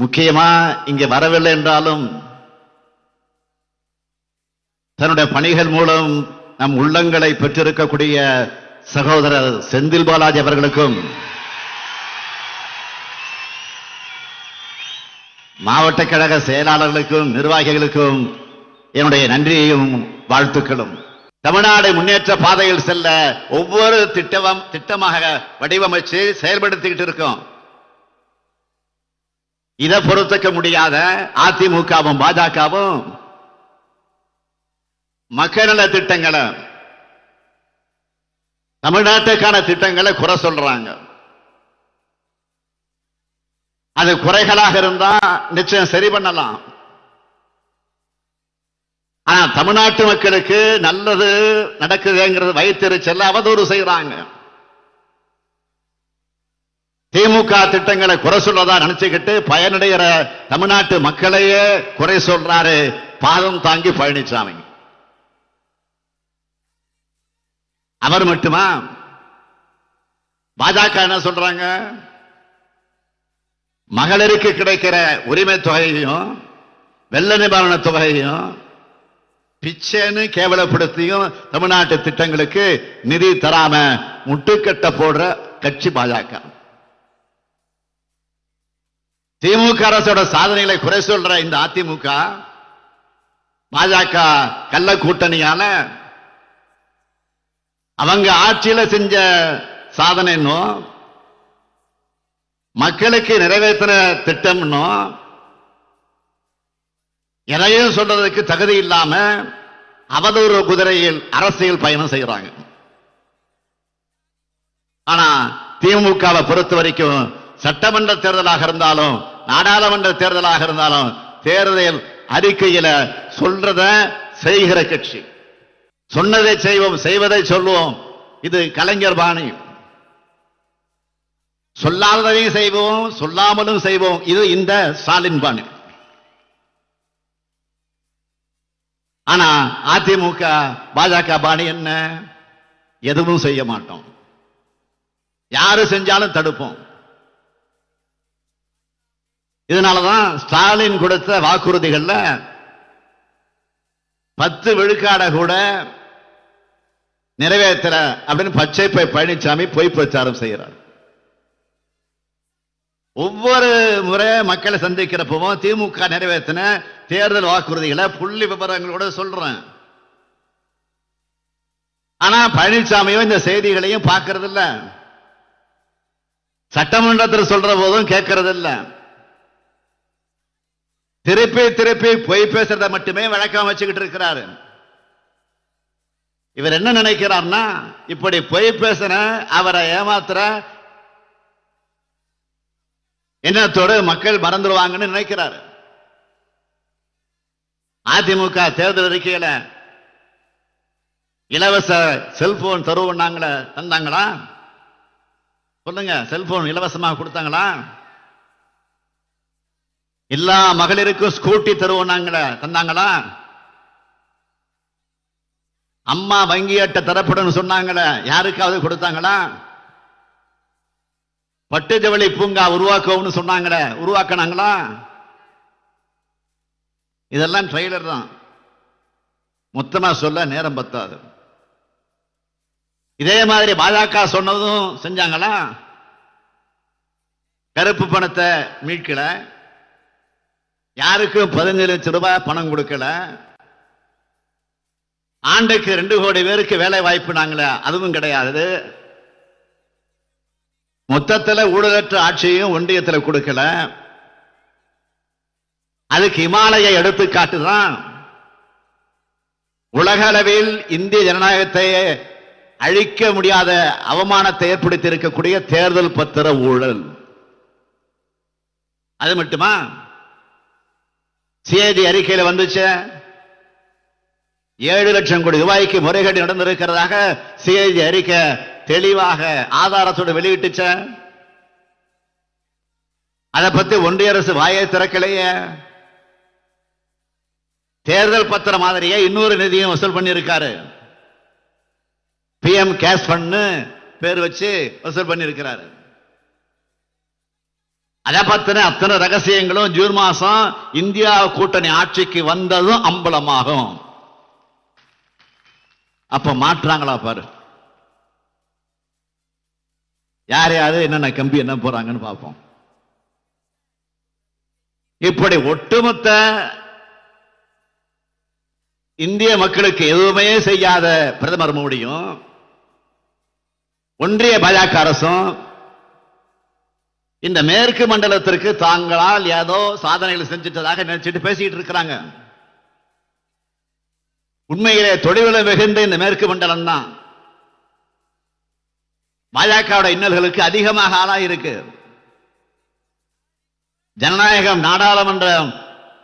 முக்கியமா இங்க வரவில்லை என்றாலும் தன்னுடைய பணிகள் மூலம் நம் உள்ளங்களை பெற்றிருக்கக்கூடிய சகோதரர் செந்தில் பாலாஜி அவர்களுக்கும் மாவட்ட கழக செயலாளர்களுக்கும் நிர்வாகிகளுக்கும் என்னுடைய நன்றியையும் வாழ்த்துக்களும். தமிழ்நாடு முன்னேற்ற பாதையில் செல்ல ஒவ்வொரு திட்டமும் திட்டமாக வடிவமைச்சு செயல்படுத்திக்கிட்டு இருக்கோம். இதை பொறுத்துக்க முடியாத அதிமுகவும் பாஜகவும் மக்கள் நல திட்டங்களை தமிழ்நாட்டுக்கான திட்டங்களை குறை சொல்றாங்க. அது குறைகளாக இருந்தா நிச்சயம் சரி பண்ணலாம். ஆனா தமிழ்நாட்டு மக்களுக்கு நல்லது நடக்குதுங்கிறது வைத்தறிச்சல் அவதூறு செய்யறாங்க திமுக திட்டங்களை குறை சொல்றதா நினைச்சுக்கிட்டு பயனடைகிற தமிழ்நாட்டு மக்களையே குறை சொல்றாரு. பாதம் தாங்கி பழனிசாமி அவர் மட்டுமா? பாஜக என்ன சொல்றாங்க? மகளிருக்கு கிடைக்கிற உரிமை தொகையையும் வெள்ள நிவாரண தொகையையும் பிச்சைன்னு கேவலப்படுத்தியும் தமிழ்நாட்டு திட்டங்களுக்கு நிதி தராம முட்டுக்கட்ட போடுற கட்சி பாஜக. திமுக அரசோட சாதனைகளை குறை சொல்ற இந்த அதிமுக பாஜக கள்ள கூட்டணியால அவங்க ஆட்சியில செஞ்ச சாதனை இன்னும் மக்களுக்கு நிறைவேற்றின திட்டம் இன்னும் எதையும் சொல்றதுக்கு தகுதி இல்லாம அவதூறு குதிரையில் அரசியல் பயணம் செய்யறாங்க ஆனா திமுகவை பொறுத்த வரைக்கும் சட்டமன்ற தேர்தலாக இருந்தாலும் நாடாளுமன்ற தேர்தலாக இருந்தாலும் தேர்தல் அறிக்கையில சொல்றத செய்கிற கட்சி. சொன்னதை செய்வோம் செய்வதை சொல்லுவோம் இது கலைஞர் பாணி. சொல்லாததையும் செய்வோம் சொல்லாமலும் செய்வோம். இது இந்த ஸ்டாலின் பாணி. ஆனா அதிமுக பாஜக பாணி என்ன? எதுவும் செய்ய மாட்டோம். யாரு செஞ்சாலும் தடுப்போம். இதனாலதான் ஸ்டாலின் கொடுத்த வாக்குறுதிகள்ல பத்து விழுக்காட கூட நிறைவேற்ற அப்படின்னு பச்சை பை பழனிசாமி பொய் பிரச்சாரம் செய்கிறார். ஒவ்வொரு முறை மக்களை சந்திக்கிறப்பவும் திமுக நிறைவேற்றின தேர்தல் வாக்குறுதிகளை புள்ளி விவரங்களோட சொல்றேன். ஆனா பழனிசாமியும் இந்த செய்திகளையும் பார்க்கறது இல்ல சட்டமன்றத்தில் சொல்ற போதும் கேட்கறது திருப்பி திருப்பி பொய் பேசுறத மட்டுமே வழக்கம் வச்சுக்கிட்டு இருக்கிறாரு. இவர் என்ன நினைக்கிறார்னா இப்படி பொய் பேசுற அவரை ஏமாத்துற எண்ணத்தோடு மக்கள் மறந்துடுவாங்கன்னு நினைக்கிறாரு. அதிமுக தேர்தல் அறிக்கையில இலவச செல்போன் தருவோம் நாங்கள தந்தாங்களா? சொல்லுங்க செல்போன் இலவசமாக கொடுத்தாங்களா? எல்லா மகளிருக்கும் ஸ்கூட்டி தருவனாங்கள தந்தாங்களா? அம்மா வங்கி அட்டை தரப்படும் சொன்னாங்களே யாருக்காவது கொடுத்தாங்களா? பட்டு ஜவுளி பூங்கா உருவாக்குவோம்னு சொன்னாங்களே உருவாக்குனாங்களா? இதெல்லாம் ட்ரெய்லர் தான். மொத்தமா சொல்ல நேரம் பத்தாது. இதே மாதிரி பாஜக சொன்னதும் செஞ்சாங்களா? கருப்பு பணத்தை மீட்கலை. யாருக்கும் பதினஞ்சு லட்சம் ரூபாய் பணம் கொடுக்கல? ஆண்டுக்கு ரெண்டு கோடி பேருக்கு வேலை வாய்ப்பு நாங்களே அதுவும் கிடையாது. மொத்தத்தில் ஊழலற்ற ஆட்சியும் ஒன்றியத்தில் கொடுக்கல. அதுக்கு இமாலய எடுத்துக்காட்டுதான் உலக அளவில் இந்திய ஜனநாயகத்தை அழிக்க முடியாத அவமானத்தை ஏற்படுத்தி இருக்கக்கூடிய தேர்தல் பத்திர ஊழல். அது மட்டுமா? செய்தி அறிக்கையில் வந்துச்சு. ஏழு லட்சம் கோடி ரூபாய்க்கு முறைகேடு நடந்திருக்கிறதாக செய்தி அறிக்கை தெளிவாக ஆதாரத்தோடு வெளியிட்டுச்ச. அதை பத்தி ஒன்றிய அரசு வாயை திறக்கலையே. தேர்தல் பத்திர மாதிரியே இன்னொரு நிதியும் வசூல் பண்ணியிருக்காரு. பிஎம் கேஷ் பண்ணு பேர் வச்சு வசூல் பண்ணியிருக்கிறாரு. அதை பத்தின அத்தனை ரகசியங்களும் ஜூன் மாசம் இந்தியா கூட்டணி ஆட்சிக்கு வந்ததும் அம்பலமாகும். அப்ப மாற்றாங்களா பாரு. யார் யாரு என்னென்ன கம்பி என்ன போறாங்கன்னு பார்ப்போம். இப்படி ஒட்டுமொத்த இந்திய மக்களுக்கு எதுவுமே செய்யாத பிரதமர் மோடியும் ஒன்றிய பாஜக அரசும் இந்த மேற்கு மண்டலத்திற்கு தாங்களால் ஏதோ சாதனைகள் செஞ்சிட்டதாக நினைச்சிட்டு பேசிட்டு இருக்கிறாங்க. உண்மையிலே தொழில்களை மிகுந்த இந்த மேற்கு மண்டலம் தான் பாஜகவோட இன்னல்களுக்கு அதிகமாக ஆளாயிருக்கு. ஜனநாயகம் நாடாளுமன்றம்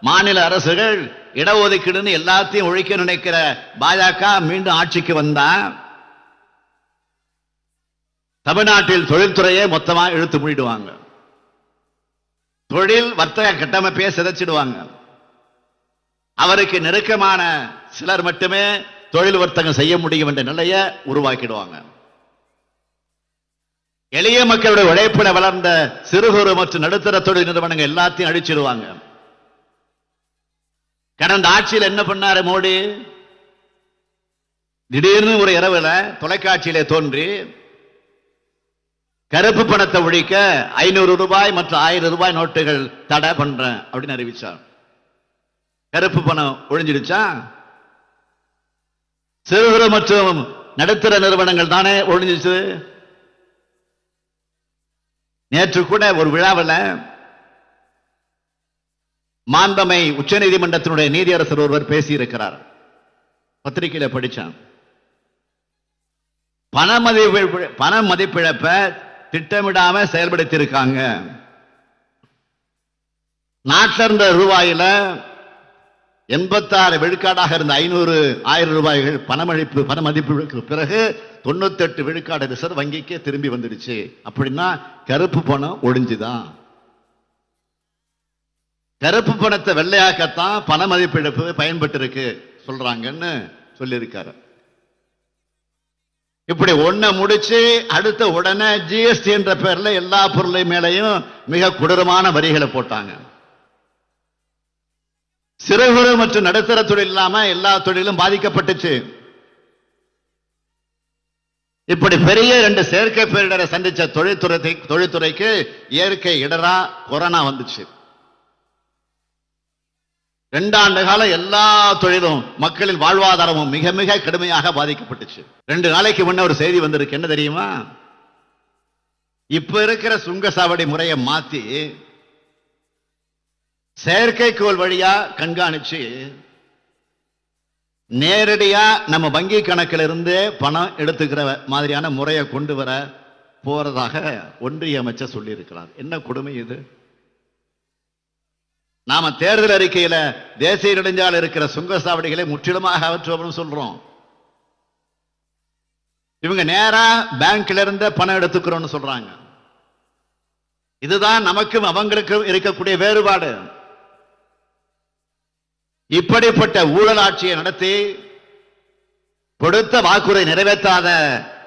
மாநில அரசுகள் இடஒதுக்கீடுன்னு எல்லாத்தையும் ஒழிக்க நினைக்கிற பாஜக மீண்டும் ஆட்சிக்கு வந்தா தமிழ்நாட்டில் தொழில்துறையை மொத்தமாக இழுத்து மூடிடுவாங்க. தொழில் வர்த்தக கட்டமைப்பையே சிதைச்சிடுவாங்க. அவருக்கு நெருக்கமான சிலர் மட்டுமே தொழில் வர்த்தகம் செய்ய முடியும் என்ற நிலையை உருவாக்கிடுவாங்க. எளிய மக்களுடைய உழைப்பிட வளர்ந்த சிறு குறு மற்றும் நடுத்தர தொழில் நிறுவனங்கள் எல்லாத்தையும் அழிச்சிடுவாங்க. கடந்த ஆட்சியில் என்ன பண்ணாரு மோடி? திடீர்னு ஒரு இரவுல தொலைக்காட்சியிலே தோன்றி கருப்பு பணத்தை ஒழிக்க ஐநூறு ரூபாய் மற்றும் ஆயிரம் ரூபாய் நோட்டுகள் தடை பண்றேன் அப்படின்னு அறிவிச்சார். கருப்பு பணம் ஒழிஞ்சிடுச்சா? சிறு மற்றும் நடுத்தர நிறுவனங்கள் தானே ஒழிஞ்சிச்சு? நேற்று கூட ஒரு விழாவில் மாண்பமை உச்ச நீதிமன்றத்தினுடைய நீதியரசர் ஒருவர் பேசியிருக்கிறார். பத்திரிகையில படிச்சான். பண மதிப்பு பண மதிப்பிழப்ப திட்டமிடாம செயல்படுத்தி இருக்காங்க நாட்டில் இருந்த ரூபாயில எண்பத்தாறு விழுக்காடாக இருந்த ஐநூறு ஆயிரம் ரூபாய்கள் பணமளிப்பு பண மதிப்பு பிறகு தொண்ணூத்தெட்டு விழுக்காடு ரிசர்வ் வங்கிக்கே திரும்பி வந்துடுச்சு. அப்படின்னா கருப்பு பணம் ஒழிஞ்சுதான். கருப்பு பணத்தை வெள்ளையாக்கத்தான் பண மதிப்பிழப்பு பயன்பட்டு இருக்கு சொல்றாங்கன்னு சொல்லியிருக்காரு. இப்படி ஒன்ன முடிச்சு அடுத்த உடனே ஜிஎஸ்டி என்ற பெயர்ல எல்லா பொருளை மேலையும் மிக கொடூரமான வரிகளை போட்டாங்க. சிறு குறு மற்றும் நடுத்தர தொழில் இல்லாம எல்லா தொழிலும் பாதிக்கப்பட்டுச்சு. இப்படி பெரிய ரெண்டு செயற்கை பேரிடரை சந்திச்ச தொழில்துறை தொழில்துறைக்கு இயற்கை இடரா கொரோனா வந்துச்சு. ரெண்டாண்டு காலம் எல்லா தொழிலும் மக்களின் வாழ்வாதாரமும் மிக மிக கடுமையாக பாதிக்கப்பட்டுச்சு. ரெண்டு நாளைக்கு முன்ன ஒரு செய்தி வந்திருக்கு. என்ன தெரியுமா? இப்ப இருக்கிற சுங்க சாவடி முறையை மாத்தி செயற்கைக்கோள் வழியா கண்காணிச்சு நேரடியா நம்ம வங்கி கணக்கில் இருந்து பணம் எடுத்துக்கிற மாதிரியான முறையை கொண்டு வர போறதாக ஒன்றிய அமைச்சர் சொல்லியிருக்கிறார். என்ன கொடுமை இது? நாம தேர்தல் அறிக்கையில தேசிய நெடுஞ்சாலை இருக்கிற சுங்கசாவடிகளை முற்றிலுமாக அகற்றுவோம்னு சொல்றோம். இவங்க நேரா பேங்க்ல இருந்து பணம் எடுத்துக்கிறோம்னு சொல்றாங்க. இதுதான் நமக்கும் அவங்களுக்கும் இருக்கக்கூடிய வேறுபாடு. இப்படிப்பட்ட ஊழல் ஆட்சியை நடத்தி கொடுத்த வாக்குறுதி நிறைவேற்றாத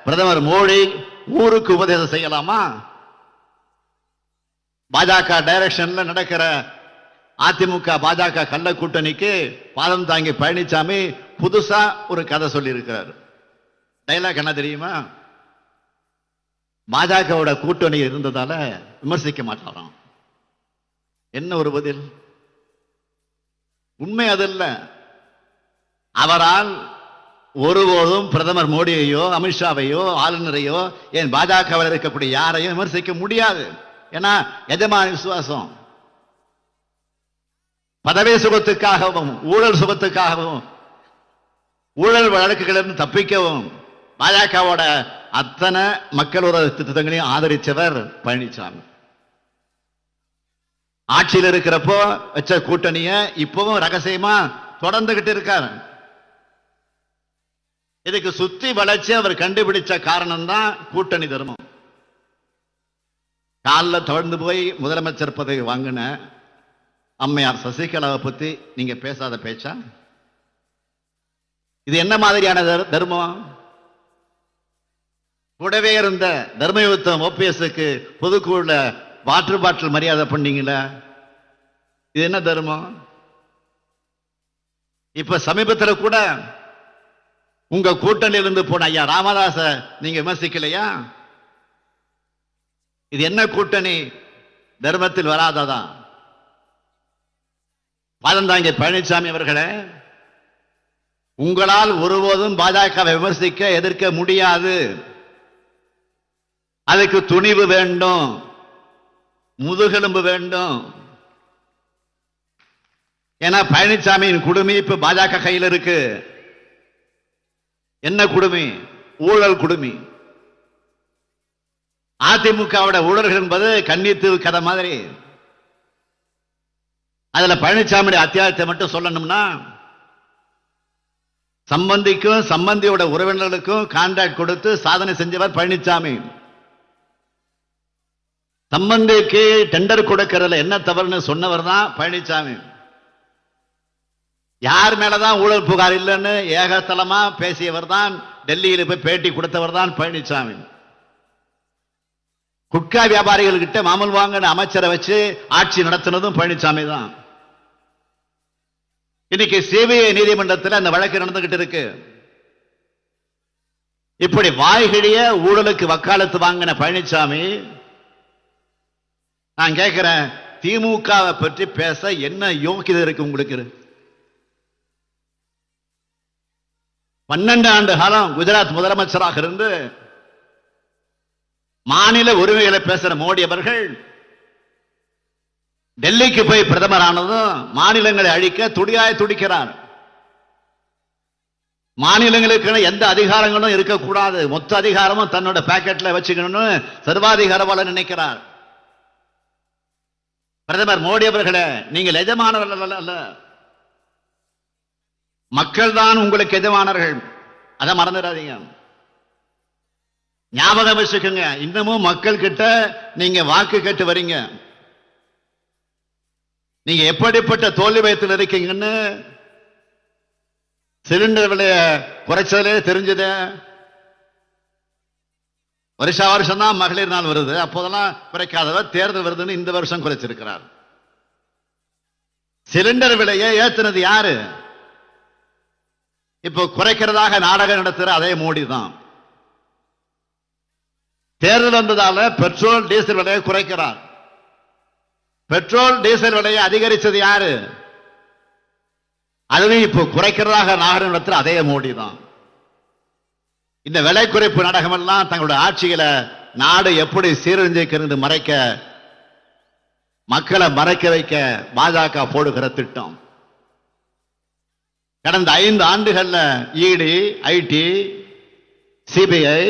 பிரதமர் மோடி ஊருக்கு உபதேசம் செய்யலாமா? பாஜக டைரக்ஷன்ல நடக்கிற அதிமுக பாஜக கள்ள கூட்டணிக்கு பாதம் தாங்கி பழனிசாமி புதுசா ஒரு கதை சொல்லி இருக்கிறார் டைலாக் என்ன தெரியுமா? பாஜகவோட கூட்டணி இருந்ததால விமர்சிக்க மாட்டாராம். என்ன ஒரு பதில்? உண்மை அதல்ல அவரால் ஒருபோதும் பிரதமர் மோடியையோ அமித்ஷாவையோ ஆளுநரையோ ஏன் பாஜகவில் இருக்கக்கூடிய யாரையும் விமர்சிக்க முடியாது. ஏன்னா எஜமான விசுவாசம். பதவி சுகத்துக்காகவும் ஊழல் சுகத்துக்காகவும் ஊழல் வழக்குகளிலிருந்து தப்பிக்கவும் பாஜகவோட அத்தனை மக்களோட திட்டங்களையும் ஆதரிச்சவர் பழனிசாமி. ஆட்சியில் இருக்கிறப்போ வச்ச கூட்டணிய இப்பவும் ரகசியமா தொடர்ந்துகிட்டு இருக்காரு. இதுக்கு சுத்தி வளைச்சு அவர் கண்டுபிடிச்ச காரணம் தான் கூட்டணி தர்மம். காலில் தொடர்ந்து போய் முதலமைச்சர் பதவி வாங்கின அம்மையார் சசிகலாவை பற்றி நீங்கள் பேசாத பேச்சா? இது என்ன மாதிரியான தர்- தர்மம்? கூடவே இருந்த தர்மயுத்தம் ஓபிஎஸ்க்கு பொதுக்குழுல வாட்டர் பாட்டில் மரியாதை பண்ணீங்களா? இது என்ன தர்மம்? இப்ப சமீபத்தில் கூட உங்க கூட்டணியிலிருந்து போன ஐயா ராமதாச நீங்க விமர்சிக்கலையா? இது என்ன கூட்டணி? தர்மத்தில் வராததான் பாதந்தாங்க பழனிசாமி அவர்களே உங்களால் ஒருபோதும் பாஜகவை விமர்சிக்க எதிர்க்க முடியாது. அதுக்கு துணிவு வேண்டும் முதுகெலும்பு வேண்டும். ஏன்னா பழனிசாமியின் குடுமி இப்ப பாஜக கையில் இருக்கு. என்ன குடுமி? ஊழல் குடுமி. அதிமுகவோட ஊழல்கள் என்பது கன்னித்தீவு கதை மாதிரி. அதுல பழனிசாமியுடைய அத்தியாயத்தை மட்டும் சொல்லணும்னா சம்பந்திக்கும் சம்பந்தியோட உறவினர்களுக்கும் கான்ட்ராக்ட் கொடுத்து சாதனை செஞ்சவர் பழனிசாமி சம்பந்திக்கு டெண்டர் கொடுக்கறதுல என்ன தவறுன்னு சொன்னவர் தான் பழனிசாமி யார் மேலதான் ஊழல் புகார் இல்லைன்னு ஏகத்தலமா பேசியவர் தான் டெல்லியில் போய் பேட்டி கொடுத்தவர் தான் பழனிசாமி குட்கா வியாபாரிகள் கிட்ட மாமல் வாங்கின அமைச்சரை வச்சு ஆட்சி நடத்தினதும் பழனிசாமி தான் இன்னைக்கு சிபிஐ நீதிமன்றத்தில் அந்த வழக்கு நடந்துகிட்டு இருக்கு. இப்படி வாய்கிழிய ஊழலுக்கு வக்காலத்து வாங்கின பழனிசாமி நான் கேட்கிறேன் திமுகவை பற்றி பேச என்ன யோக்கியதை இருக்கு உங்களுக்கு? பன்னெண்டு ஆண்டு காலம் குஜராத் முதலமைச்சராக இருந்து மாநில உரிமைகளை பேசுற மோடி அவர்கள் டெல்லிக்கு போய் பிரதமர் ஆனதும் மாநிலங்களை அழிக்க துடியாய் துடிக்கிறார். மாநிலங்களுக்கு எந்த அதிகாரங்களும் இருக்கக்கூடாது. மொத்த அதிகாரமும் தன்னோட பாக்கெட்ல வச்சுக்கணும்னு சர்வாதிகாரவாள நினைக்கிறார். பிரதமர் மோடி அவர்களே நீங்கள் எஜமானவர்கள் அல்ல மக்கள் தான் உங்களுக்கு எஜமானர்கள். அதை மறந்துடாதீங்க. ஞாபகம் வச்சுக்கோங்க இன்னமும் மக்கள் கிட்ட நீங்க வாக்கு கேட்டு வரீங்க. நீங்க எப்படிப்பட்ட தோல்வி பயத்தில் இருக்கீங்கன்னு சிலிண்டர் விலைய குறைச்சதுலே தெரிஞ்சது. வருஷா வருஷம் தான் மகளிர் நாள் வருது. அப்போதெல்லாம் குறைக்காதவர் தேர்தல் வருதுன்னு இந்த வருஷம் குறைச்சிருக்கிறார். சிலிண்டர் விலையை ஏத்துனது யாரு? இப்போ குறைக்கிறதாக நாடகம் நடத்துற அதே மோடி தான். தேர்தல் வந்ததால பெட்ரோல் டீசல் விலையை குறைக்கிறார். பெட்ரோல் டீசல் விலையை அதிகரிச்சது யாரு? அதுவும் இப்போ குறைக்கிறதாக நாடகம் நடத்துற அதே மோடி தான். இந்த விலை குறைப்பு நாடகம் எல்லாம் தங்களுடைய ஆட்சியில நாடு எப்படி சீரழிஞ்சிருக்கிறது மறைக்க மக்களை மறைக்க வைக்க பாஜக போடுகிற திட்டம். கடந்த ஐந்து ஆண்டுகள்ல இடி ஐடி சிபிஐ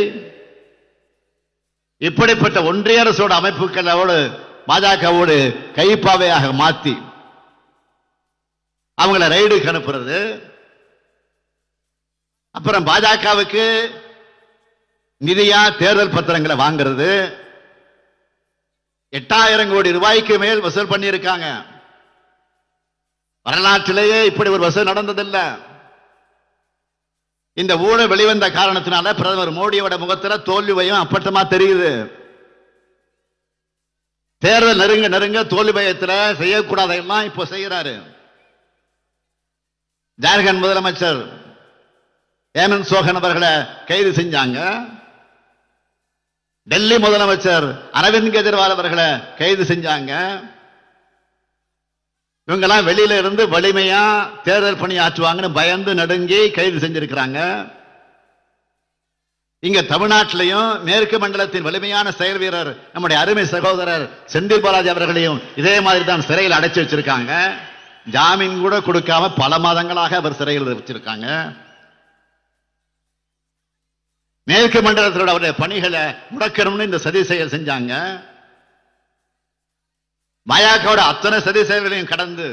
இப்படிப்பட்ட ஒன்றிய அரசோட அமைப்புகளோடு பாஜகவோடு கைப்பாவையாக மாத்தி அவங்கள ரைடுக்கு அனுப்புறது. அப்புறம் பாஜகவுக்கு நிதியா தேர்தல் பத்திரங்களை வாங்குறது. எட்டாயிரம் கோடி ரூபாய்க்கு மேல் வசூல் பண்ணியிருக்காங்க. வரலாற்றிலேயே இப்படி ஒரு வசூல் நடந்ததில்லை. இந்த ஊழல் வெளிவந்த காரணத்தினால பிரதமர் மோடியோட முகத்தில் தோல்வி பயம் அப்பட்டமா தெரியுது. தேர்தல் நெருங்க நெருங்க தோல்வி பயத்தில் செய்யக்கூடாதெல்லாம் இப்போ செய்கிறாரு. ஜார்க்கண்ட் முதலமைச்சர் ஹேமந்த் சோகன் அவர்களை கைது செஞ்சாங்க. டெல்லி முதலமைச்சர் அரவிந்த் கெஜ்ரிவால் அவர்களை கைது செஞ்சாங்க. இவங்கெல்லாம் வெளியில இருந்து வலிமையா தேர்தல் பணி ஆற்றுவாங்கன்னு பயந்து நடுங்கி கைது செஞ்சிருக்கிறாங்க. இங்க தமிழ்நாட்டிலையும் மேற்கு மண்டலத்தின் வலிமையான செயல் வீரர் நம்முடைய அருமை சகோதரர் செந்தில் பாலாஜி அவர்களையும் இதே மாதிரி தான் சிறையில் அடைச்சி வச்சிருக்காங்க. ஜாமீன் கூட கொடுக்காம பல மாதங்களாக அவர் சிறையில் வச்சிருக்காங்க. மேற்கு மண்டலத்தோட அவருடைய பணிகளை முடக்கணும்னு இந்த சதி செயல் செஞ்சாங்க. பாஜகவோட அத்தனை சதி செயல்களையும் கடந்து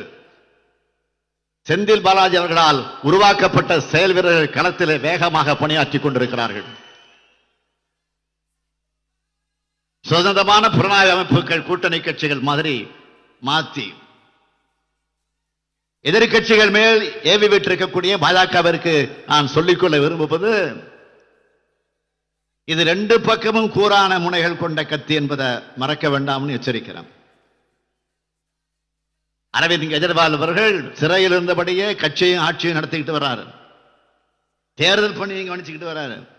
செந்தில் பாலாஜி அவர்களால் உருவாக்கப்பட்ட செயல் வீரர்கள் களத்தில் வேகமாக பணியாற்றி கொண்டிருக்கிறார்கள். சுதந்திரமான புலனாய்வு அமைப்புகள் கூட்டணி கட்சிகள் மாதிரி மாத்தி. எதிர்கட்சிகள் மேல் ஏவி விட்டிருக்கக்கூடிய பாஜகவிற்கு நான் சொல்லிக்கொள்ள விரும்புவது இது ரெண்டு பக்கமும் கூரான முனைகள் கொண்ட கத்தி என்பதை மறக்க வேண்டாம்னு எச்சரிக்கிறேன். அரவிந்த் கெஜ்ரிவால் அவர்கள் சிறையில் இருந்தபடியே கட்சியும் ஆட்சியும் நடத்திக்கிட்டு வர்றாரு. தேர்தல் பணியை கவனிச்சுக்கிட்டு வர்றாரு.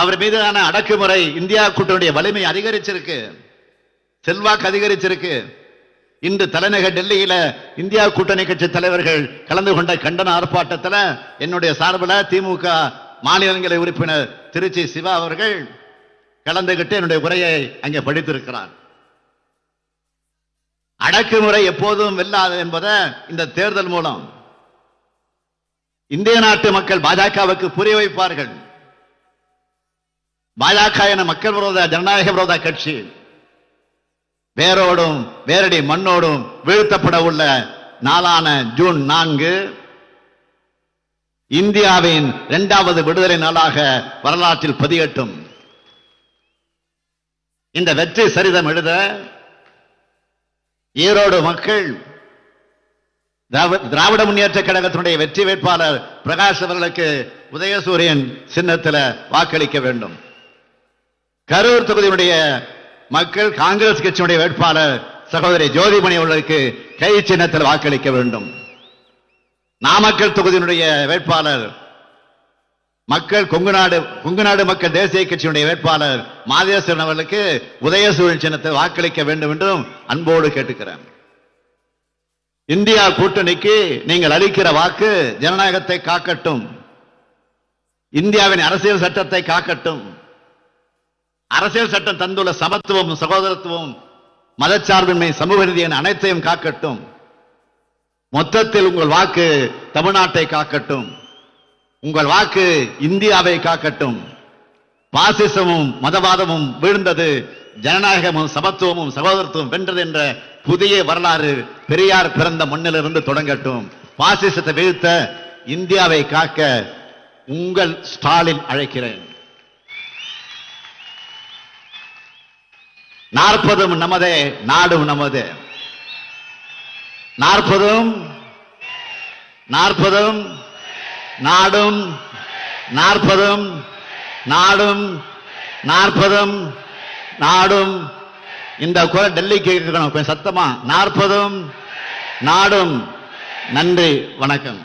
அவர் மீதான அடக்குமுறை இந்தியா கூட்டனுடைய வலிமை அதிகரிச்சிருக்கு. செல்வாக்கு அதிகரிச்சிருக்கு. இன்று தலைநகர் டெல்லியில இந்தியா கூட்டணி கட்சி தலைவர்கள் கலந்து கொண்ட கண்டன ஆர்ப்பாட்டத்தில் என்னுடைய சார்பில் திமுக மாநிலங்களை உறுப்பினர் திருச்சி சிவா அவர்கள் கலந்துகிட்டு என்னுடைய உரையை அங்கே படித்திருக்கிறார். அடக்குமுறை எப்போதும் வெல்லாது என்பதை இந்த தேர்தல் மூலம் இந்திய நாட்டு மக்கள் பாஜகவுக்கு புரிய வைப்பார்கள். பாஜக என மக்கள் விரோத ஜனநாயக விரோத கட்சி வேரோடும் வேரடி மண்ணோடும் வீழ்த்தப்பட உள்ள நாளான ஜூன் நான்கு இந்தியாவின் இரண்டாவது விடுதலை நாளாக வரலாற்றில் பதியட்டும். இந்த வெற்றி சரிதம் எழுத ஈரோடு மக்கள் திராவிட முன்னேற்ற கழகத்தினுடைய வெற்றி வேட்பாளர் பிரகாஷ் அவர்களுக்கு உதயசூரியன் சின்னத்தில் வாக்களிக்க வேண்டும். கரூர் தொகுதியுடைய மக்கள் காங்கிரஸ் கட்சியுடைய வேட்பாளர் சகோதரி ஜோதிமணி அவர்களுக்கு கை சின்னத்தில் வாக்களிக்க வேண்டும். நாமக்கல் தொகுதியினுடைய வேட்பாளர் மக்கள் கொங்குநாடு கொங்குநாடு மக்கள் தேசிய கட்சியினுடைய வேட்பாளர் மாதேஸ்வரன் அவர்களுக்கு உதயசூழல் சின்னத்தில் வாக்களிக்க வேண்டும் என்றும் அன்போடு கேட்டுக்கிறேன். இந்தியா கூட்டணிக்கு நீங்கள் அளிக்கிற வாக்கு ஜனநாயகத்தை காக்கட்டும். இந்தியாவின் அரசியல் சட்டத்தை காக்கட்டும். அரசியல் சட்டம் தந்துள்ள சமத்துவம் சகோதரத்துவம் மதச்சார்பின்மை சமூக நீதி என அனைத்தையும் காக்கட்டும். மொத்தத்தில் உங்கள் வாக்கு தமிழ்நாட்டை காக்கட்டும். உங்கள் வாக்கு இந்தியாவை காக்கட்டும். பாசிசமும் மதவாதமும் வீழ்ந்தது. ஜனநாயகமும் சமத்துவமும் சகோதரத்துவம் வென்றது என்ற புதிய வரலாறு பெரியார் பிறந்த மண்ணிலிருந்து தொடங்கட்டும். பாசிசத்தை வீழ்த்த இந்தியாவை காக்க உங்கள் ஸ்டாலின் அழைக்கிறேன். நாற்பதும் நமதே நாடும் நமது. நாற்பதும் நாற்பதும் நாடும் நாற்பதும் நாடும் நாற்பதும் நாடும். இந்த குரல் டெல்லிக்கு இருக்கணும் கொஞ்சம் சத்தமா. நாற்பதும் நாடும். நன்றி வணக்கம்.